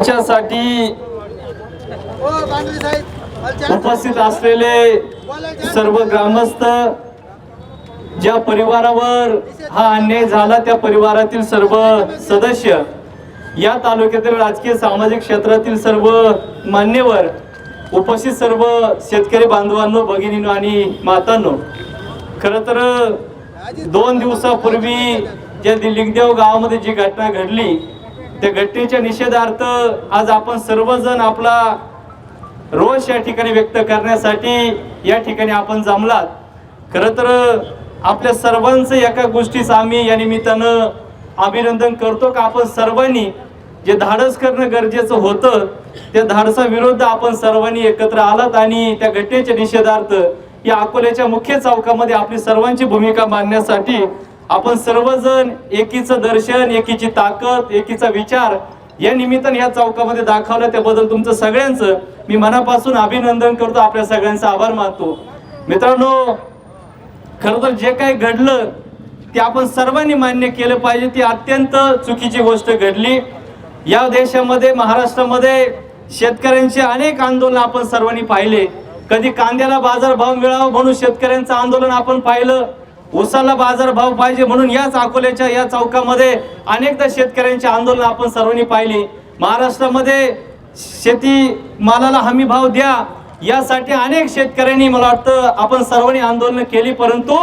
साठी उपस्थित असलेले सर्व ग्रामस्थ ज्या परिवारावर हा अन्याय झाला त्या परिवारातील सर्व सदस्य या तालुक्यातील राजकीय सामाजिक क्षेत्रातील सर्व मान्यवर उपस्थित सर्व शेतकरी बांधवांनो भगिनींनो आणि मातांनो खरं तर दोन दिवसापूर्वी ज्या लिंगदेव गावामध्ये जी घटना घडली त्या घटनेच्या निषेधार्थ आज आपण सर्वजण आपला रोष या ठिकाणी व्यक्त करण्यासाठी या ठिकाणी आपण जमलात. खरं तर आपल्या सर्वांचं एका गोष्टीचं आम्ही या निमित्तानं अभिनंदन करतो का आपण सर्वांनी जे धाडस करणं गरजेचं होतं त्या धाडसाविरुद्ध आपण सर्वांनी एकत्र आलात आणि त्या घटनेच्या निषेधार्थ या अकोल्याच्या मुख्य चौकामध्ये आपली सर्वांची भूमिका मांडण्यासाठी आपण सर्वजण एकीचं दर्शन एकीची ताकद एकीचा विचार या निमित्ताने या चौकामध्ये दाखवलं. त्याबद्दल तुमचं सगळ्यांचं मी मनापासून अभिनंदन करतो. आपल्या सगळ्यांचा आभार मानतो. मित्रांनो खरं तर जे काही घडलं ते आपण सर्वांनी मान्य केलं पाहिजे. ती अत्यंत चुकीची गोष्ट घडली. या देशामध्ये महाराष्ट्रामध्ये शेतकऱ्यांचे अनेक आंदोलन आपण सर्वांनी पाहिले. कधी कांद्याला बाजारभाव मिळावा म्हणून शेतकऱ्यांचं आंदोलन आपण पाहिलं. उसाला बाजारभाव पाहिजे म्हणून याच अकोल्याच्या या चौकामध्ये अनेकदा शेतकऱ्यांचे आंदोलन आपण सर्वांनी पाहिली. महाराष्ट्रामध्ये शेती मालाला हमी भाव द्या यासाठी अनेक शेतकऱ्यांनी मला वाटतं आपण सर्वांनी आंदोलन केली परंतु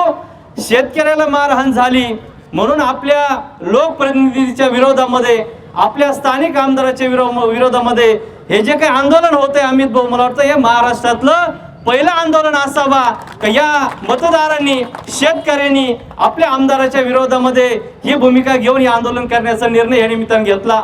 शेतकऱ्याला मारहाण झाली. म्हणून आपल्या लोकप्रतिनिधीच्या विरोधामध्ये आपल्या स्थानिक आमदाराच्या विरोधामध्ये हे जे काही आंदोलन होतंय अमित भाऊ मला वाटतं हे महाराष्ट्रातलं पहिलं आंदोलन असावा का या मतदारांनी शेतकऱ्यांनी आपल्या आमदाराच्या विरोधामध्ये ही भूमिका घेऊन हे आंदोलन करण्याचा निर्णय या निमित्तानं घेतला.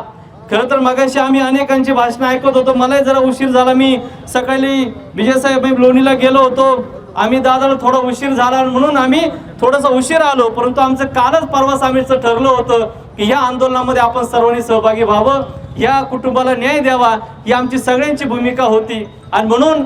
खरं तर मगाशी आम्ही अनेकांची भाषणं ऐकत होतो. मलाही जरा उशीर झाला. मी सकाळी विजयसाहेब मी लोणीला गेलो होतो. आम्ही दादाला थोडा उशीर झाला म्हणून आम्ही थोडासा उशीर आलो. परंतु आमचं कालच परवा आम्हीचं ठरलं होतं की या आंदोलनामध्ये आपण सर्वांनी सहभागी व्हावं. या कुटुंबाला न्याय द्यावा. ही आमची सगळ्यांची भूमिका होती. आणि म्हणून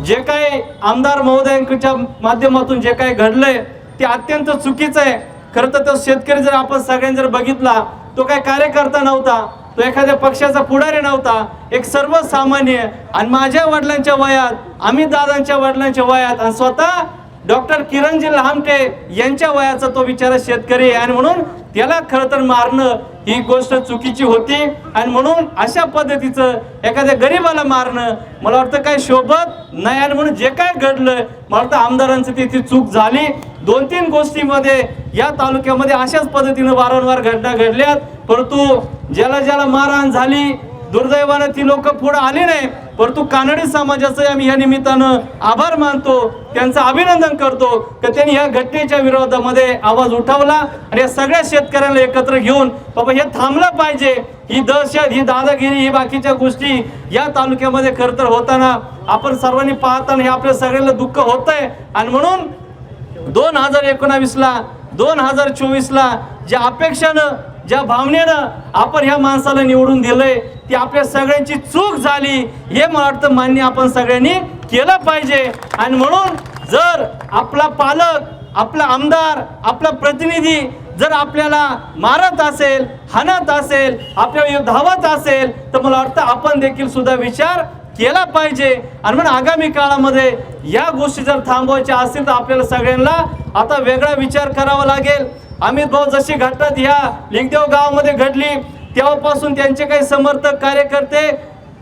जे काही आमदार महोदयांच्या माध्यमातून जे काही घडलंय ते अत्यंत चुकीचं आहे. खरं तर तो शेतकरी जर आपण सगळ्यांनी जर बघितला तो काय कार्यकर्ता नव्हता तो एखाद्या पक्षाचा पुढारी नव्हता एक सर्वसामान्य आणि माझ्या वडिलांच्या वयात अमित दादांच्या वडिलांच्या वयात आणि स्वतः डॉक्टर किरणजी लहामटे यांच्या वयाचा तो बिचारा शेतकरी आहे. आणि म्हणून त्याला खरं तर मारणं ही गोष्ट चुकीची होती. आणि म्हणून अशा पद्धतीचं एखाद्या गरीबाला मारणं मला वाटतं काय शोभत नाही. आणि म्हणून जे काय घडलं मला वाटतं आमदारांची ती ती चूक झाली. दोन तीन गोष्टीमध्ये या तालुक्यामध्ये अशाच पद्धतीनं वारंवार घटना घडल्यात. परंतु ज्याला ज्याला मारहाण झाली दुर्दैवानं ती लोक पुढं आली नाही परंतु कानडी समाजाचं आम्ही या निमित्तानं आभार मानतो त्यांचं अभिनंदन करतो की त्यांनी या घटनेच्या विरोधामध्ये आवाज उठवला आणि या सगळ्या शेतकऱ्यांना एकत्र घेऊन बाबा हे थांबलं पाहिजे. ही दहशत ही दादागिरी ही बाकीच्या गोष्टी या तालुक्यामध्ये खरं तर होताना आपण सर्वांनी पाहताना हे आपल्या सगळ्यांना दुःख होत आहे आणि म्हणून दोन हजार एकोणावीसला दोन हजार चोवीसला ज्या अपेक्षानं ज्या भावनेनं आपण ह्या माणसाला निवडून दिलंय ती आपल्या सगळ्यांची चूक झाली हे मला वाटतं मान्य आपण सगळ्यांनी केलं पाहिजे. आणि म्हणून जर आपला पालक आपला आमदार आपला प्रतिनिधी जर आपल्याला मारत असेल हाणत असेल आपल्या धावत असेल तर मला वाटतं आपण देखील सुद्धा विचार केला पाहिजे. आणि म्हणून आगामी काळामध्ये या गोष्टी जर थांबवायच्या असतील तर आपल्याला सगळ्यांना आता वेगळा विचार करावा लागेल. अमित भाऊ जशी घटना ह्या लिंगदेव गावामध्ये घडली तेव्हापासून त्यांचे काही समर्थक कार्यकर्ते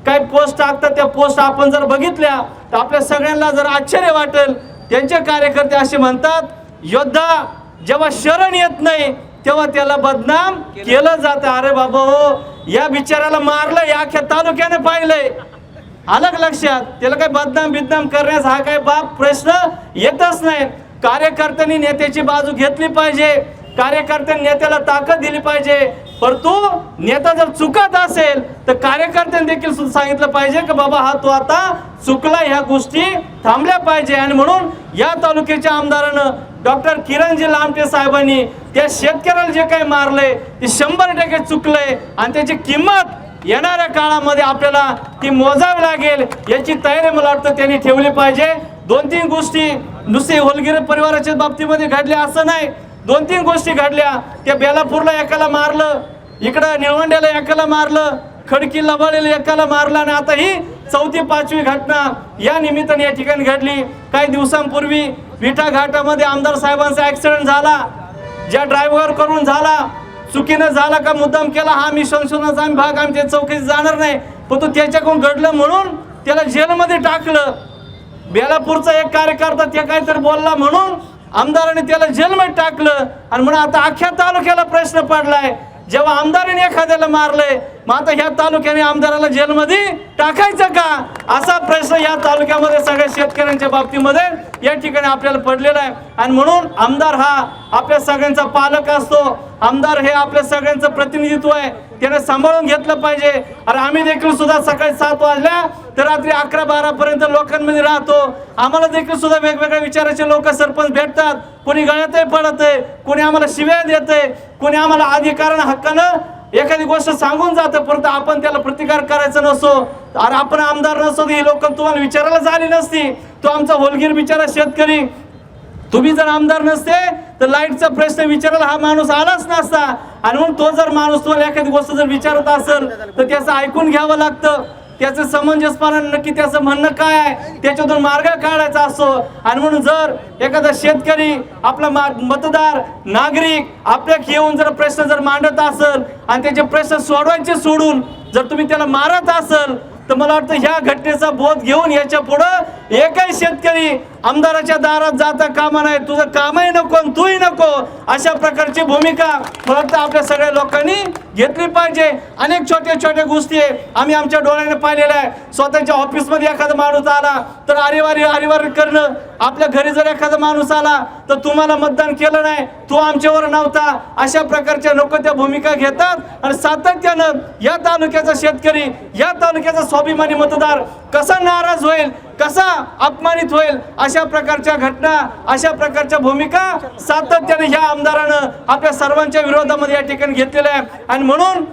काही पोस्ट टाकतात त्या पोस्ट आपण जर बघितल्या तर आपल्या सगळ्यांना जर आश्चर्य वाटेल त्यांचे कार्यकर्ते असे म्हणतात योद्धा जेव्हा शरण येत नाही तेव्हा त्याला बदनाम केलं जातं. अरे बाबा हो. या बिचाराला मारलं या अख्या तालुक्याने पाहिलंय. आलं लक्षात त्याला काही बदनाम बिदनाम करण्यास हा काही बाप प्रश्न येतच नाही. कार्यकर्त्यांनी नेत्याची बाजू घेतली पाहिजे. कार्यकर्त्यांनी नेत्याला ताकद दिली पाहिजे. परंतु नेता जर चुकत असेल तर कार्यकर्त्यांनी देखील सुद्धा सांगितलं पाहिजे की बाबा हा तो आता चुकला ह्या गोष्टी थांबल्या पाहिजे. आणि म्हणून या तालुक्याच्या आमदारानं डॉक्टर किरणजी लामटे साहेबांनी त्या शेतकऱ्याला जे काही मारलंय ते शंभर टक्के चुकलंय. आणि त्याची किंमत येणाऱ्या काळामध्ये आपल्याला ती मोजावी लागेल याची तयारी मला वाटतं त्यांनी ठेवली पाहिजे. दोन तीन गोष्टी नुसते होलगिरे परिवाराच्या बाबतीमध्ये घडल्या असं नाही. दोन तीन गोष्टी घडल्या. त्या बेलापूरला एकाला मारलं इकडं निळवंड्याला एकाला मारलं खडकी लबाडलेल्या एकाला मारला आणि आता ही चौथी पाचवी घटना या निमित्ताने या ठिकाणी घडली. काही दिवसांपूर्वी विठा घाटामध्ये आमदार साहेबांचा ऍक्सिडेंट झाला. ज्या ड्रायव्हर करून झाला. चुकीनं झाला का मुद्दाम केला हा मी संशोधनाचा आम्ही भाग आम्ही त्या चौकशीत जाणार नाही. पण तो त्याच्याकडून घडलं म्हणून त्याला जेलमध्ये टाकलं. बेलापूरचा एक कार्यकर्ता ते काहीतरी बोलला म्हणून आमदाराने त्याला जेलमध्ये टाकलं आणि म्हणून आता अख्ख्या तालुक्याला प्रश्न पडलाय. जेव्हा आमदाराने एखाद्याला मारलंय मग आता ह्या तालुक्याने आमदाराला जेलमध्ये टाकायचं का? असा प्रश्न या तालुक्यामध्ये सगळ्या शेतकऱ्यांच्या बाबतीमध्ये या ठिकाणी आपल्याला पडलेला आहे. आणि म्हणून आमदार हा आपल्या सगळ्यांचा पालक असतो. आमदार हे आपल्या सगळ्यांचं प्रतिनिधित्व आहे. त्याने सांभाळून घेतलं पाहिजे. अरे आम्ही देखील सुद्धा सकाळी सात वाजल्या तर रात्री अकरा बारा पर्यंत लोकांमध्ये राहतो. आम्हाला देखील सुद्धा वेगवेगळ्या विचाराचे लोक सरपंच भेटतात. कोणी गळ्यातही पडत आहे कोणी आम्हाला शिव्या देत आहे कोणी आम्हाला अधिकारण हक्कानं एखादी गोष्ट सांगून जातं परत आपण त्याला प्रतिकार करायचा नसतो अरे आपण आमदार नसतो ही लोक तुम्हाला विचारायला झाली नसती. तो आमचा होलगीर बिचारा शेतकरी. तुम्ही जर आमदार नसते तर लाईटचा प्रश्न विचारायला हा माणूस आलाच नसता. आणि म्हणून तो जर माणूस तुम्हाला एखादी गोष्ट जर विचारत असेल तर त्याचं ऐकून घ्यावं लागतं. त्याचं समंजसपणा नक्की त्याचं म्हणणं काय आहे? त्याच्यातून मार्ग काढायचा असतो आणि म्हणून जर एखादा शेतकरी आपला मा- मतदार नागरिक आपल्या येऊन जर प्रश्न जर मांडत असेल आणि त्याचे प्रश्न सोडवायचे सोडून जर तुम्ही त्याला मारत असेल तर मला वाटतं ह्या घटनेचा बोध घेऊन याच्या पुढं एकही शेतकरी आमदाराच्या दारात जाता कामा नाही. तुझं कामही नको आणि तूही नको. अशा प्रकारची भूमिका फक्त आपल्या सगळ्या लोकांनी घेतली पाहिजे. अनेक छोट्या छोट्या गोष्टी आहे. आम्ही आमच्या डोळ्याने पाहिलेल्या आहे. स्वतःच्या ऑफिसमध्ये एखादा माणूस आला तर अरिवारी अरिवारी करणं. आपल्या घरी जर एखादा माणूस आला तर तुम्हाला मतदान केलं नाही. तो आमच्यावर नव्हता. अशा प्रकारच्या लोक त्या भूमिका घेतात. आणि सातत्यानं या तालुक्याचा शेतकरी या तालुक्याचा स्वाभिमानी मतदार कसा नाराज होईल? कसा अपमानित होईल अशा प्रकारच्या घटना अशा प्रकारच्या भूमिका सातत्याने ह्या आमदारानं आपल्या सर्वांच्या विरोधामध्ये या ठिकाणी घेतलेल्या आहे आणि म्हणून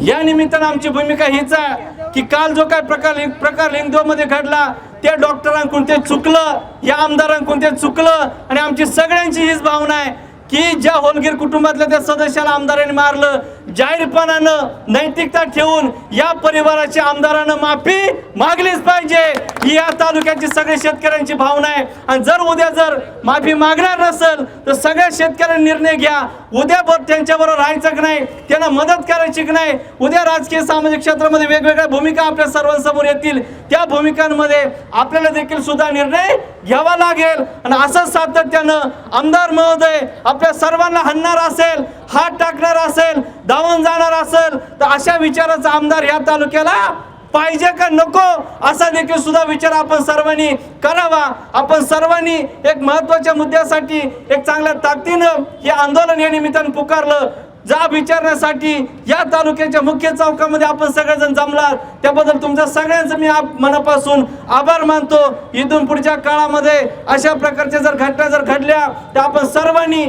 या निमित्तानं आमची भूमिका हीच आहे की काल जो काय प्रकार प्रकार लिंगदेवमध्ये घडला त्या डॉक्टरांकडून ते चुकलं या आमदारांकडून ते चुकलं आणि आमची सगळ्यांची हीच भावना आहे की ज्या होलगीर कुटुंबातल्या त्या सदस्याला आमदारांनी मारलं जाहीरपणानं नैतिकता ठेवून या परिवाराच्या आमदारानं माफी मागलीच पाहिजे. ही या तालुक्याची सगळ्या शेतकऱ्यांची भावना आहे. आणि जर उद्या जर माफी मागणार नसेल तर सगळ्या शेतकऱ्यांनी निर्णय घ्या. उद्या बरं त्यांच्याबरोबर राहायचं की नाही त्यांना मदत करायची की नाही उद्या राजकीय सामाजिक क्षेत्रामध्ये वेगवेगळ्या भूमिका आपल्या सर्वांसमोर येतील. त्या भूमिकांमध्ये आपल्याला देखील सुद्धा निर्णय घ्यावा लागेल. आणि असंच सातत्यानं आमदार महोदय आपल्या सर्वांना हणणार असेल हात टाकणार असेल धावून जाणार असेल तर अशा विचाराचा आमदार या तालुक्याला पाहिजे का नको? असा देखील सुद्धा विचार आपण सर्वांनी करावा. आपण सर्वांनी एक महत्त्वाच्या मुद्द्यासाठी एक चांगल्या ताकदीनं हे आंदोलन या निमित्तानं पुकारलं. जा विचारण्यासाठी या तालुक्याच्या मुख्य चौकामध्ये आपण सगळेजण जमलात. त्याबद्दल तुमच्या सगळ्यांचं मी आप- मनापासून आभार मानतो. इथून पुढच्या काळामध्ये अशा प्रकारच्या जर घटना जर घडल्या तर आपण सर्वांनी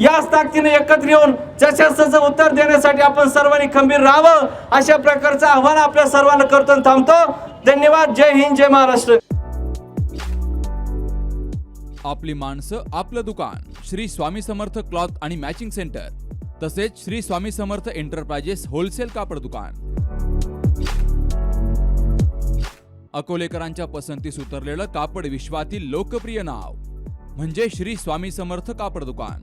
याच ताकदीने एकत्र येऊन जशाचं उत्तर देण्यासाठी आपण सर्वांनी खंबीर राहावं अशा प्रकारचं आव्हान आपल्या सर्वांना करतो थांबतो. धन्यवाद. जय हिंद जय महाराष्ट्र. आपली माणसं आपलं दुकान. श्री स्वामी समर्थ क्लॉथ आणि मॅचिंग सेंटर. तसेच श्री स्वामी समर्थ एंटरप्राइजेस होलसेल कापड दुकान. अकोलेकरांच्या पसंतीस उतरलेलं कापड विश्वातील लोकप्रिय नाव. म्हणजे श्री स्वामी समर्थ कापड दुकान.